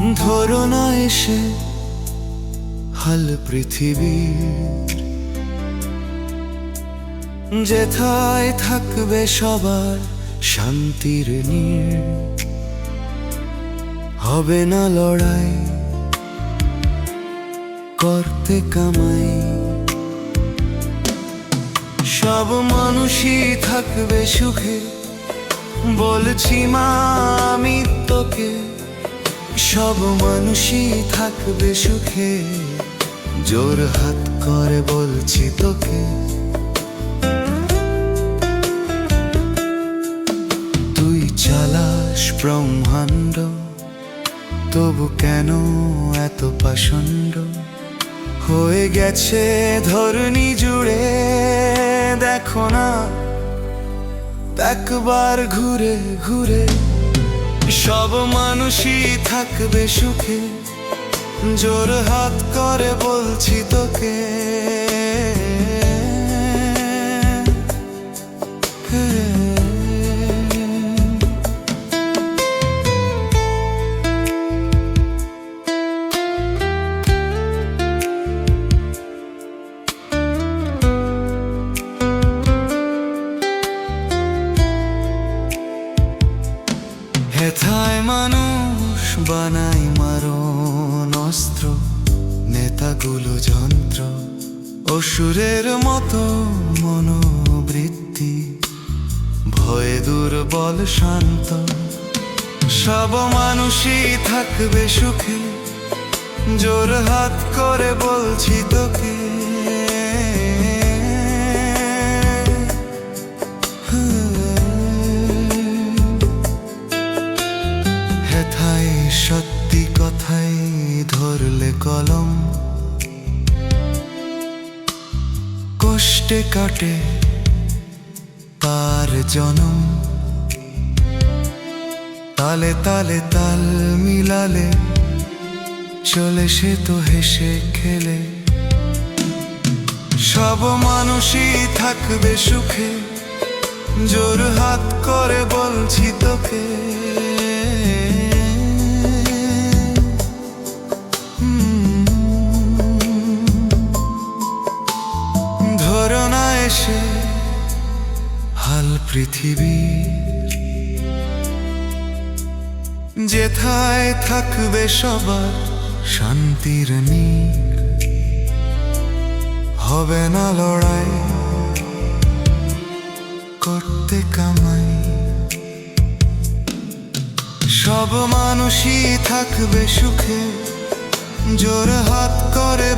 ধরো না এসে হাল পৃথিবীর যেথায় থাকবে সবার শান্তির নীড় হবে না লড়াই, করতে কামাই। সব মানুষই থাকবে সুখে, বলছি মা, আমি তোকে সব মানুষই থাকবে সুখে। জোর হাত করে বলছি তোকে। তুই চালাস ব্রহ্মাণ্ড, তবু কেন এত পাষণ্ড? হয়ে গেছে ধরনি জুড়ে, দেখো না। একবার ঘুরে ঘুরে সব মানুষই থাকবে সুখে। জোর হাত করে বলছি তোকে। হেথায় মানুষ বানাই মারণ অস্ত্র, নেতাগুলো যন্ত্র, অসুরের মতো মনোবৃত্তি। ভয়ে দুর্বল শান্ত, সব মানুষই থাকবে সুখে। জোর হাত করে বলছি তোকে। সত্যি কথাই ধরলে কলম। কষ্টে কাটে তার জনম। তালে তালে তাল মিলালে চলে সে তো হেসে খেলে। সব মানুষই থাকবে সুখে, জোর হাত করে বলছি তোকে। পৃথিবীর। যেথায় থাকবে সবার শান্তির হবে না লড়াই, করতে কামাই। সব মানুষই থাকবে সুখে, জোর হাত করে